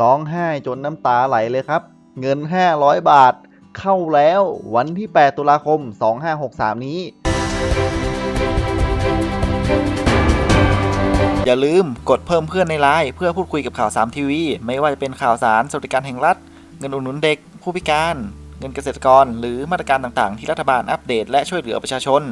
ร้องไห้จนน้ำตาไหลเลยครับ เงิน 500 บาท เข้าแล้ววันที่ 8 ตุลาคม 2563 นี้ อย่าลืมกดเพิ่มเพื่อนในไลน์เพื่อพูดคุยกับข่าว 3 ทีวี ไม่ว่าจะเป็นข่าวสารสวัสดิการแห่งรัฐ เงินอุดหนุนเด็ก ผู้พิการ เงินเกษตรกร หรือมาตรการต่างๆ ที่รัฐบาลอัปเดตและช่วยเหลือประชาชน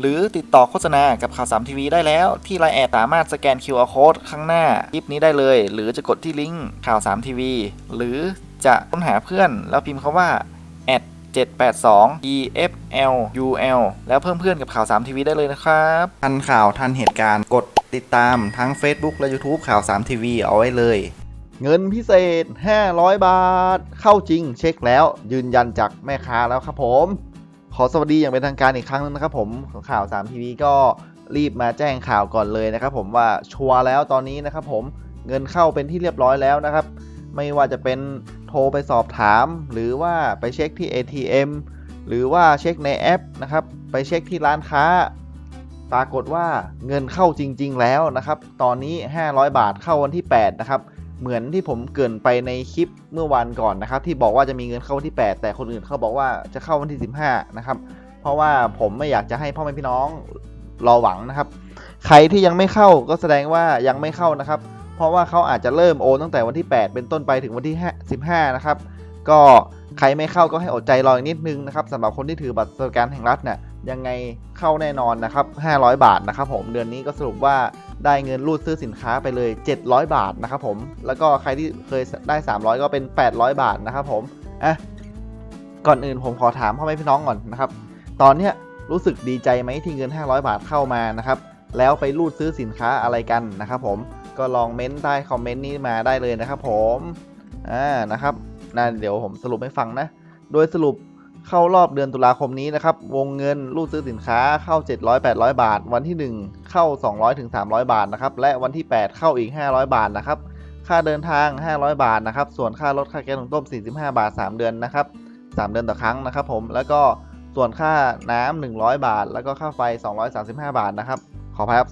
หรือติดต่อโฆษณากับข่าว3ทีวีได้แล้ว ที่ไลน์แอดสามารถสแกน QR Code ข้างหน้าคลิปนี้ได้เลย หรือจะกดที่ลิงก์ข่าว3ทีวีหรือจะค้นหาเพื่อนแล้วพิมพ์คาว่า782 EFLUL แล้วเพิ่มเพื่อนกับข่าว3ทีวีได้เลยนะครับ ทันข่าวทันเหตุการณ์กดติดตามทั้ง Facebook และ YouTube ข่าว3ทีวีเอาไว้เลย เงินพิเศษ 500 บาท เข้าจริงเช็คแล้วยืนยันจากแม่ค้าแล้วครับผม ขอสวัสดีอย่างเป็นทางการอีกครั้งนึงนะครับผมข่าว3ทีวีก็รีบมาแจ้งข่าวก่อนเลยนะครับผมว่าชัวร์แล้วตอนนี้นะครับผมเงินเข้าเป็นที่เรียบร้อยแล้วนะครับ ไม่ว่าจะเป็นโทรไปสอบถาม หรือว่าไปเช็คที่ ATM หรือว่าเช็คในแอปนะครับไปเช็คที่ร้านค้า ปรากฏว่าเงินเข้าจริง ๆ แล้วนะครับ ตอนนี้ 500 บาทเข้าวันที่ 8 นะครับ เหมือนที่ผมเกินไปในคลิปเมื่อวันก่อนนะครับ ที่บอกว่าจะมีเงินเข้าวันที่ 8 แต่คนอื่นเขาบอกว่าจะเข้าวันที่ 15 นะครับ เพราะว่าผมไม่อยากจะให้พ่อแม่พี่น้องรอหวังนะครับ ใครที่ยังไม่เข้าก็แสดงว่ายังไม่เข้านะครับ เพราะว่าเขาอาจจะเริ่มโอนตั้งแต่วันที่ 8 เป็นต้นไปถึงวันที่ 15 นะครับ ก็ใครไม่เข้าก็ให้อดใจรออีกนิดนึงนะครับสำหรับคนที่ถือบัตรสวัสดิการแห่งรัฐเนี่ยยังไงเข้าแน่นอนนะครับ 500 บาทนะครับ ผมเดือนนี้ก็สรุปว่า ได้เงินรูดซื้อสินค้าไปเลย 700 บาทนะครับผม แล้วก็ใครที่เคยได้ 300 ก็เป็น 800 บาทนะครับผมอะก่อนอื่นผมขอถามพ่อแม่พี่น้องก่อนนะครับ ตอนเนี้ยรู้สึกดีใจไหมที่เงิน 500 บาทเข้ามานะครับ แล้วไปรูดซื้อสินค้าอะไรกันนะครับผม ก็ลองเม้นใต้คอมเมนต์นี้มาได้เลยนะครับผม อ่า นะครับนะเดี๋ยวผมสรุปให้ฟังนะ โดยสรุปเข้ารอบเดือนตุลาคมนี้นะครับ วงเงินรูดซื้อสินค้าเข้า 700 800 บาท วันที่ 1 เข้า200ถึง300 บาทนะครับ และวันที่ 8 เข้าอีก 500 บาทนะครับ ค่าเดินทาง 500 บาทนะครับ ส่วนค่ารถค่าแก๊สหุงต้ม 45 บาท 3 เดือนนะครับ 3 เดือนต่อครั้งนะครับ ผม แล้วก็ส่วนค่าน้ำ100 บาท แล้วก็ค่าไฟ 235 บาทนะครับ ขออภัยครับ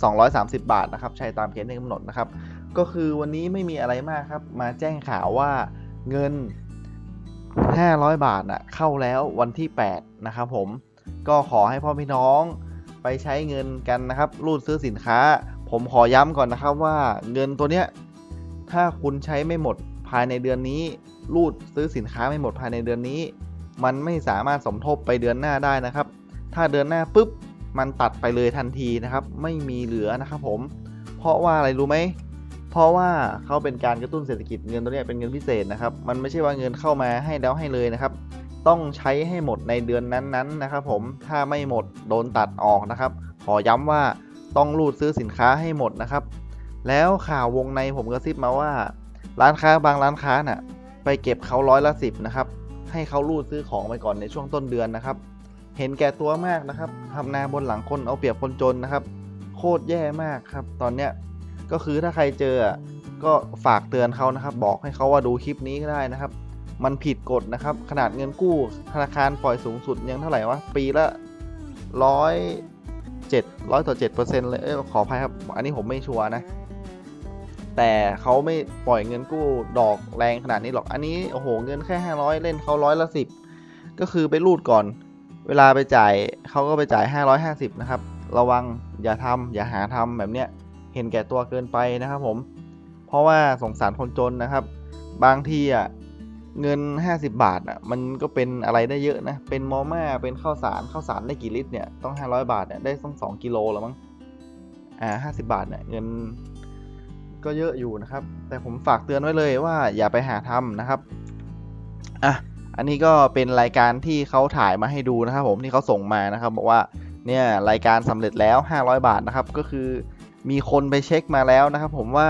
230 บาทนะครับ ใช้ตามเกณฑ์ที่กำหนดนะครับ ก็คือวันนี้ไม่มีอะไรมากครับ มาแจ้งข่าวว่าเงิน 500 บาทน่ะเข้าแล้ววันที่ 8 นะครับผม ก็ขอให้พ่อพี่น้อง ไปใช้เงินกันนะครับ รูดซื้อสินค้า ผมขอย้ำก่อนนะครับว่าเงินตัวเนี้ยถ้าคุณใช้ไม่หมดภายในเดือนนี้ รูดซื้อสินค้าไม่หมดภายในเดือนนี้ มันไม่สามารถสมทบไปเดือนหน้าได้นะครับ ถ้าเดือนหน้าปุ๊บมันตัดไปเลยทันทีนะครับ ไม่มีเหลือนะครับผม เพราะว่าอะไรรู้ไหมเพราะว่าเขาเป็นการกระตุ้นเศรษฐกิจเงินตัวนี้เป็นเงินพิเศษนะครับ มันไม่ใช่ว่าเงินเข้ามาให้แล้วให้เลยนะครับ ต้องใช้ให้หมดในเดือนนั้นๆนะครับผมถ้าไม่หมดโดนตัดออกนะครับ ขอย้ำว่าต้องรูดซื้อสินค้าให้หมดนะครับ แล้วข่าววงในผมกระซิบมาว่า ร้านค้าบางร้านค้าน่ะไปเก็บเขาร้อยละสิบนะครับให้เขารูดซื้อของไปก่อนในช่วงต้นเดือนนะครับ เห็นแก่ตัวมากนะครับทำนาบนหลังคนเอาเปรียบคนจนนะครับ โคตรแย่มากครับ ตอนเนี้ยก็คือถ้าใครเจอก็ฝากเตือนเขานะครับ บอกให้เขาว่าดูคลิปนี้ก็ได้นะครับ มันผิดกฎนะครับ ขนาดเงินกู้ ธนาคารปล่อยสูงสุดยังเท่าไหร่วะ ปีละร้อยเจ็ดร้อยต่อเจ็ดเปอร์เซ็นต์เลยขออภัยครับ อันนี้ผมไม่ชัวร์นะ แต่เขาไม่ปล่อยเงินกู้ดอกแรงขนาดนี้หรอก อันนี้โอ้โหเงินแค่ห้าร้อยเล่นเขาร้อยละสิบก็คือไปรูดก่อน เวลาไปจ่ายเขาก็ไปจ่าย550นะครับ ระวังอย่าทำอย่าหาทำแบบเนี้ยเห็นแก่ตัวเกินไปนะครับผม เพราะว่าสงสารคนจนนะครับ บางทีอะ เงิน 50 บาทอะมันก็เป็นอะไรได้เยอะนะ เป็นมอม่าเป็นข้าวสารข้าวสารได้กี่ลิตรเนี่ยต้อง 500 บาทเนี่ยได้ต้อง 2 กิโลแล้วมั้งอ่า50บาทเนี่ยเงินก็เยอะอยู่นะครับ แต่ผมฝากเตือนไว้เลยว่าอย่าไปหาทำนะครับอะอันนี้ก็เป็นรายการที่เขาถ่ายมาให้ดูนะครับ ผมที่เขาส่งมานะครับ บอกว่าเนี่ยรายการสำเร็จแล้ว 500 บาทนะครับ ก็คือมีคนไปเช็คมาแล้วนะครับ ผมว่า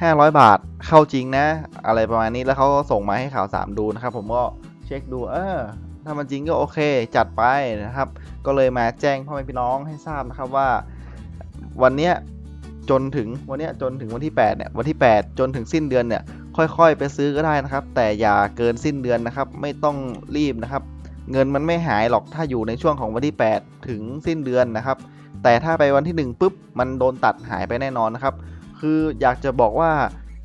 500 บาทเข้าจริงนะ อะไรประมาณนี้แล้วเขาก็ส่งมาให้ข่าวสามดูนะครับ ผมก็เช็คดูเออถ้ามันจริงก็โอเค จัดไปนะครับ ก็เลยมาแจ้งพ่อแม่พี่น้องให้ทราบนะครับว่า วันเนี้ยจนถึงวันเนี้ยจนถึงวันที่8เนี่ยวันที่ 8 จนถึงสิ้นเดือนเนี่ย ค่อยๆ ไปซื้อก็ได้นะครับ แต่อย่าเกินสิ้นเดือนนะครับ ไม่ต้องรีบนะครับ เงินมันไม่หายหรอกถ้าอยู่ในช่วงของวันที่ 8 ถึงสิ้นเดือนนะครับ แต่ถ้าไปวันที่1ปุ๊บมันโดนตัดหายไปแน่นอนนะครับ คืออยากจะบอกว่า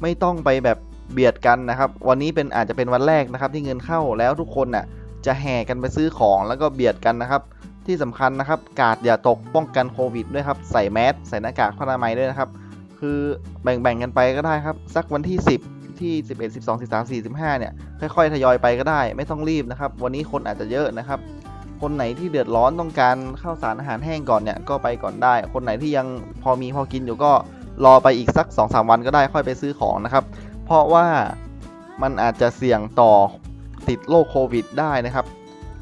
ไม่ต้องไปแบบเบียดกันนะครับ วันนี้เป็นอาจจะเป็นวันแรกนะครับ ที่เงินเข้าแล้วทุกคนน่ะจะแห่กันไปซื้อของแล้วก็เบียดกันนะครับ ที่สำคัญนะครับ กาดอย่าตกป้องกันโควิดด้วยครับ ใส่แมสใส่หน้ากากพนามัยด้วยนะครับ คือแบ่งๆกันไปก็ได้ครับ สักวันที่ 10 ที่ 11 12 13 14 15 เนี่ยค่อยๆทยอยไปก็ได้ ไม่ต้องรีบนะครับ วันนี้คนอาจจะเยอะนะครับ คนไหนที่เดือดร้อนต้องการข้าวสารอาหารแห้งก่อนเนี่ยก็ไปก่อนได้ คนไหนที่ยังพอมีพอกินอยู่ก็ รอไปอีกสัก 2-3 วันก็ได้ค่อยไปซื้อของนะครับ เพราะว่ามันอาจจะเสี่ยงต่อติดโรคโควิดได้นะครับ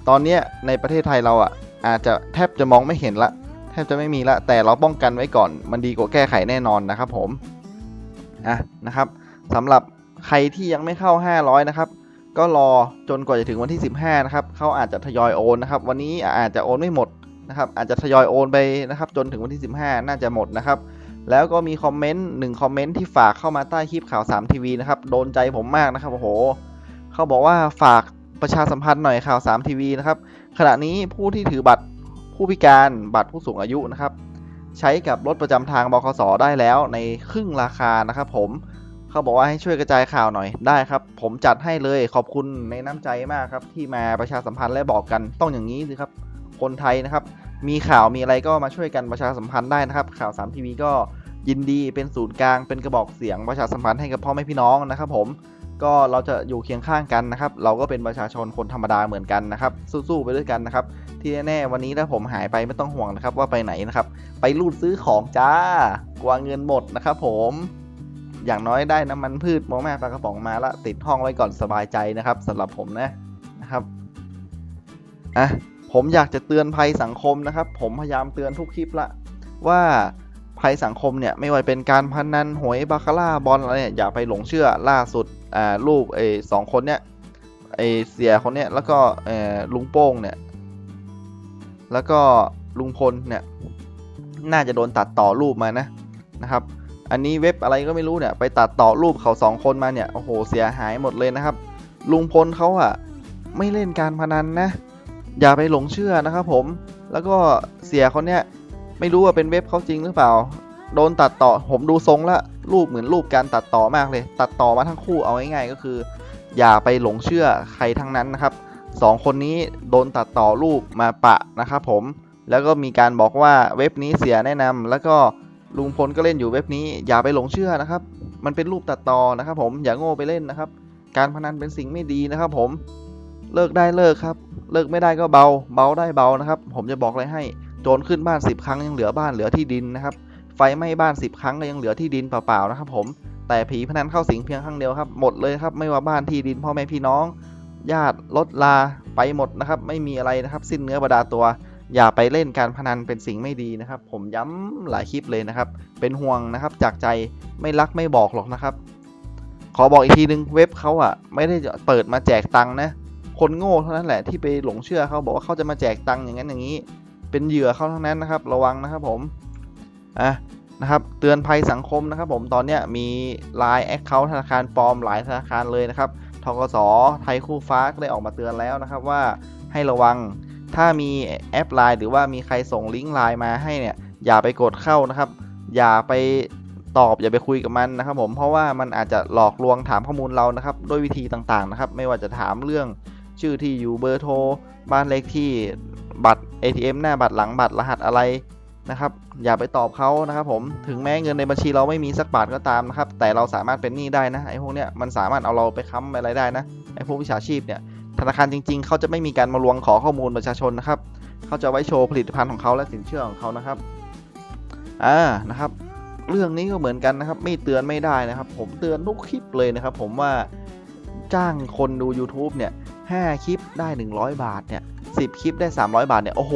ตอนนี้ในประเทศไทยเราอะอาจจะแทบจะมองไม่เห็นละ แทบจะไม่มีละ แต่เราป้องกันไว้ก่อน มันดีกว่าแก้ไขแน่นอนนะครับผม อะนะครับสำหรับใครที่ยังไม่เข้า 500 นะครับ ก็รอจนกว่าจะถึงวันที่ 15 นะครับ เขาอาจจะทยอยโอนนะครับ วันนี้อาจจะโอนไม่หมดนะครับ อาจจะทยอยโอนไปนะครับ จนถึงวันที่ 15 น่าจะหมดนะครับ แล้วก็มีคอมเมนต์หนึ่งคอมเมนต์ที่ฝากเข้ามาใต้คลิปข่าว3ทีวีนะครับโดนใจผมมากนะครับโอ้โหเขาบอกว่าฝากประชาสัมพันธ์หน่อยข่าว3ทีวีนะครับขณะนี้ผู้ที่ถือบัตรผู้พิการบัตรผู้สูงอายุนะครับ ใช้กับรถประจำทางบคสได้แล้วในครึ่งราคานะครับ ผมเขาบอกว่าให้ช่วยกระจายข่าวหน่อยได้ครับ ผมจัดให้เลยขอบคุณในน้ำใจมากครับ ที่มาประชาสัมพันธ์และบอกกันต้องอย่างนี้สิครับ คนไทยนะครับ มีข่าวมีอะไรก็มาช่วยกันประชาสัมพันธ์ได้นะครับ ข่าว3ทีวีก็ ยินดีเป็นศูนย์กลาง เป็นกระบอกเสียงประชาสัมพันธ์ให้กับพ่อแม่พี่น้องนะครับผมก็เราจะอยู่เคียงข้างกันนะครับ เราก็เป็นประชาชนคนธรรมดาเหมือนกันนะครับ สู้ๆไปด้วยกันนะครับ ที่แน่ๆวันนี้ถ้าผมหายไปไม่ต้องห่วงนะครับ ว่าไปไหนนะครับ ไปรูดซื้อของจ้ากว่าเงินหมดนะครับผมอย่างน้อยได้น้ำมันพืชโมแม่ปลากระป๋องมาละติดห้องไว้ก่อนสบายใจนะครับสำหรับผมนะนะครับอะผมอยากจะเตือนภัยสังคมนะครับ ผมพยายามเตือนทุกคลิปละว่า ภัยสังคมเนี่ยไม่ว่าเป็นการพนันหวยบาคาร่าบอลอะไรเนี่ยอย่าไปหลงเชื่อล่าสุดอ่าลูกไอ้สองคนเนี่ยไอ้เสียคนเนี้ยแล้วก็เอ่อลุงโป้งเนี่ยแล้วก็ลุงพลเนี่ยน่าจะโดนตัดต่อรูปมานะนะครับ อันนี้เว็บอะไรก็ไม่รู้เนี่ยไปตัดต่อรูปเขาสองคนมาเนี่ยโอ้โหเสียหายหมดเลยนะครับ ลุงพลเขาอะไม่เล่นการพนันนะ อย่าไปหลงเชื่อนะครับผมแล้วก็เสียคนเนี้ย ไม่รู้ว่าเป็นเว็บเขาจริงหรือเปล่า โดนตัดต่อผมดูทรงละรูปเหมือนรูปการตัดต่อมากเลย ตัดต่อมาทั้งคู่เอาง่ายๆก็คือ อย่าไปหลงเชื่อใครทั้งนั้นนะครับสองคนนี้โดนตัดต่อรูปมาปะนะครับผมแล้วก็มีการบอกว่าเว็บนี้เสียแนะนำแล้วก็ลุงพลก็เล่นอยู่เว็บนี้ อย่าไปหลงเชื่อนะครับ มันเป็นรูปตัดต่อนะครับ ผมอย่าโง่ไปเล่นนะครับ การพนันเป็นสิ่งไม่ดีนะครับ ผมเลิกได้เลิกครับ เลิกไม่ได้ก็เบา เบาได้เบานะครับ ผมจะบอกเลยให้ โจรขึ้นบ้าน 10 ครั้งยังเหลือบ้านเหลือที่ดินนะครับ ไฟไหม้บ้าน 10 ครั้งก็ยังเหลือที่ดินเปล่าๆนะครับผม แต่ผีพนันเข้าสิงเพียงครั้งเดียวครับหมดเลยครับไม่ว่าบ้านที่ดินพ่อแม่พี่น้อง ญาติรถลาไปหมดนะครับ ไม่มีอะไรนะครับ สิ้นเนื้อประดาตัว อย่าไปเล่นการพนันเป็นสิ่งไม่ดีนะครับ ผมย้ำหลายคลิปเลยนะครับ เป็นห่วงนะครับ จากใจไม่รักไม่บอกหรอกนะครับ ขอบอกอีกทีนึงเว็บเขาอะไม่ได้เปิดมาแจกตังค์นะคนโง่เท่านั้นแหละที่ไปหลงเชื่อเขาบอกว่าเขาจะมาแจกตังค์อย่างนั้นอย่างนี้ เป็นเหยื่อเขาเท่านั้นนะครับ ระวังนะครับผมอะนะครับเตือนภัยสังคมนะครับ ผมตอนนี้มี Line แอคเคาท์ธนาคารปลอมหลายธนาคารเลยนะครับทกสไทยคู่ฟ้าก็ได้ออกมาเตือนแล้วนะครับว่าให้ระวังถ้ามีแอป Line หรือว่ามีใครส่งลิงก์ Line มาให้เนี่ยอย่าไปกดเข้านะครับ อย่าไปตอบอย่าไปคุยกับมันนะครับ ผมเพราะว่ามันอาจจะหลอกลวงถามข้อมูลเรานะครับด้วยวิธีต่างๆนะครับ ไม่ว่าจะถามเรื่องชื่อที่อยู่เบอร์โทรบ้านเลขที่ บัตร ATM หน้าบัตรหลังบัตรรหัสอะไรนะครับอย่าไปตอบเขานะครับผมถึงแม้เงินในบัญชีเราไม่มีสักบาทก็ตามนะครับแต่เราสามารถเป็นหนี้ได้นะไอ้พวกเนี้ยมันสามารถเอาเราไปค้ำอะไรได้นะไอ้พวกวิชาชีพเนี่ยธนาคารจริง ๆ เขาจะไม่มีการมาลวงขอข้อมูลประชาชนนะครับเขาจะไว้โชว์ผลิตภัณฑ์ของเขาและสินเชื่อของเขานะครับอ่านะครับเรื่องนี้ก็เหมือนกันนะครับ ไม่เตือนไม่ได้นะครับ ผมเตือนทุกคลิปเลยนะครับ ผมว่าจ้างคนดู YouTube เนี่ย5คลิปได้ 100 บาทเนี่ย 10 คลิปได้ 300 บาทเนี่ย โอ้โห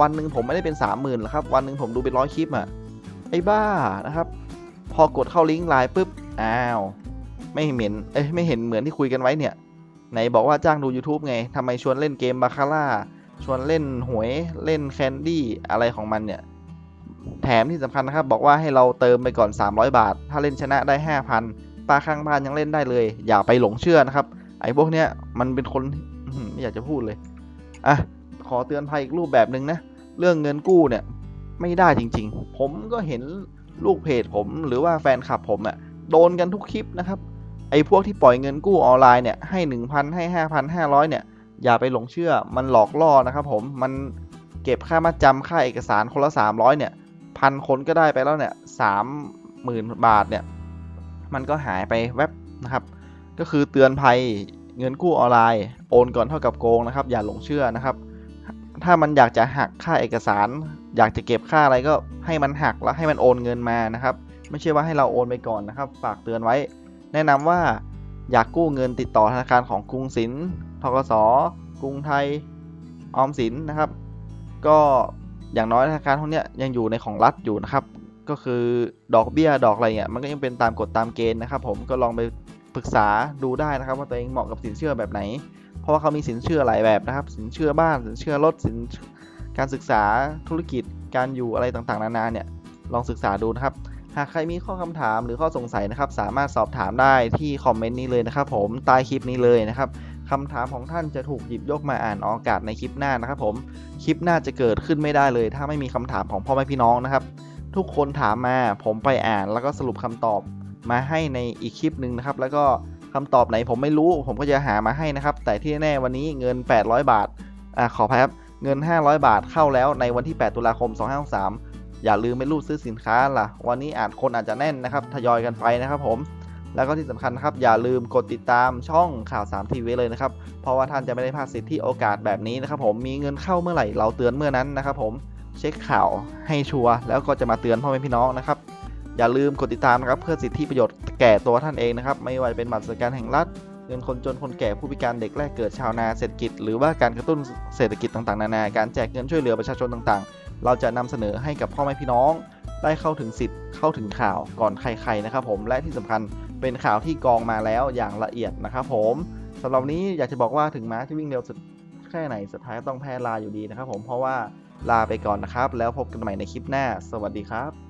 วันหนึ่งผมไม่ได้เป็น 30,000หรอกครับ วันหนึ่งผมดูเป็นร้อยคลิปอะไอ้บ้านะครับ พอกดเข้าลิงก์ไลน์ปุ๊บ อ้าว ไม่เห็น เอ้ย ไม่เห็นเหมือนที่คุยกันไว้เนี่ย ไหนบอกว่าจ้างดู YouTube ไงทำไมชวนเล่นเกมบาคาร่า ชวนเล่นหวย เล่นแคนดี้ อะไรของมันเนี่ย แถมที่สำคัญนะครับ บอกว่าให้เราเติมไปก่อน 300 บาท ถ้าเล่นชนะได้ 5,000ป้าข้างบ้านยังเล่นได้เลย อย่าไปหลงเชื่อนะครับ ไอ้พวกเนี้ยมันเป็นคนไม่อยากจะพูดเลย อะขอเตือนภัยอีกรูปแบบหนึ่งนะ เรื่องเงินกู้เนี่ยไม่ได้จริง ๆ ผมก็เห็นลูกเพจผมหรือว่าแฟนคลับผมอะโดนกันทุกคลิปนะครับ ไอ้พวกที่ปล่อยเงินกู้ออนไลน์เนี่ยให้ 1,000 ให้ 5,500 เนี่ย อย่าไปหลงเชื่อมันหลอกล่อนะครับผมมันเก็บค่ามาจำค่าเอกสารคนละ 300 เนี่ยพันคนก็ได้ไปแล้วเนี่ยสามหมื่นบาทเนี่ย มันก็หายไปแวบนะครับ ก็คือเตือนภัย เงินกู้ออนไลน์ โอนก่อนเท่ากับโกงนะครับ อย่าหลงเชื่อนะครับ ถ้ามันอยากจะหักค่าเอกสาร อยากจะเก็บค่าอะไรก็ให้มันหักแล้วให้มันโอนเงินมานะครับ ไม่ใช่ว่าให้เราโอนไปก่อนนะครับ ฝากเตือนไว้ แนะนำว่าอยากกู้เงินติดต่อธนาคารของกรุงศรีทกสกรุงไทยออมสินนะครับ ก็อย่างน้อยธนาคารพวกนี้ยยังอยู่ในของรัฐอยู่นะครับ ก็คือดอกเบี้ยดอกอะไรเงี้ยมันก็ยังเป็นตามกฎตามเกณฑ์นะครับ ผมก็ลองไป ปรึกษาดูได้นะครับ ว่าตัวเองเหมาะกับสินเชื่อแบบไหน เพราะว่าเขามีสินเชื่อหลายแบบนะครับ สินเชื่อบ้าน สินเชื่อรถ สินการศึกษาธุรกิจ การอยู่อะไรต่างๆ นานาเนี่ย ลองศึกษาดูนะครับ หากใครมีข้อคำถามหรือข้อสงสัยนะครับ สามารถสอบถามได้ที่คอมเมนต์นี้เลยนะครับ ผมใต้คลิปนี้เลยนะครับคำถามของท่านจะถูกหยิบยกมาอ่านออกอากาศในคลิปหน้านะครับ ผม คลิปหน้าจะเกิดขึ้นไม่ได้เลย ถ้าไม่มีคำถามของพ่อแม่พี่น้องนะครับ ทุกคนถามมา ผมไปอ่านแล้วก็สรุปคำตอบ มาให้ในอีกคลิปหนึ่งนะครับ แล้วก็คำตอบไหนผมไม่รู้ผมก็จะหามาให้นะครับ แต่ที่แน่วันนี้เงิน 800 บาทอ่าขออภัยครับเงิน 500 บาทเข้าแล้วในวันที่ 8 ตุลาคม 2563 อย่าลืมไปรูดซื้อสินค้าล่ะ วันนี้อาจคนอาจจะแน่นนะครับ ทยอยกันไปนะครับผม แล้วก็ที่สำคัญครับ อย่าลืมกดติดตามช่องข่าว3ทีวีเลยนะครับ เพราะว่าท่านจะไม่ได้พลาดสิทธิโอกาสแบบนี้นะครับผม มีเงินเข้าเมื่อไหร่เราเตือนเมื่อนั้นนะครับผม เช็คข่าวให้ชัวร์แล้วก็จะมาเตือนพ่อแม่พี่น้องนะครับ อย่าลืมกดติดตามนะครับเพื่อสิทธิประโยชน์แก่ตัวท่านเองนะครับ ไม่ว่าจะเป็นบัตรสวัสดิการแห่งรัฐเงินคนจนคนแก่ผู้พิการเด็กแรกเกิดชาวนาเศรษฐกิจ หรือว่าการกระตุ้นเศรษฐกิจต่างๆนานาการแจกเงินช่วยเหลือประชาชนต่างๆ เราจะนำเสนอให้กับพ่อแม่พี่น้อง ได้เข้าถึงสิทธิ์เข้าถึงข่าวก่อนใครๆนะครับ ผมและที่สำคัญเป็นข่าวที่กรองมาแล้วอย่างละเอียดนะครับ ผมสำหรับนนี้อยากจะบอกว่าถึงม้าที่วิ่งเร็วสุดแค่ไหนสุดท้ายก็ต้องแพ้ลาอยู่ดีนะครับ ผมเพราะว่าลาไปก่อนนะครับ แล้วพบกันใหม่ในคลิปหน้า สวัสดีครับ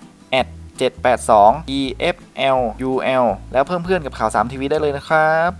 782 EFL UL แล้วเพิ่มเพื่อนกับข่าว3ทีวีได้เลยนะครับ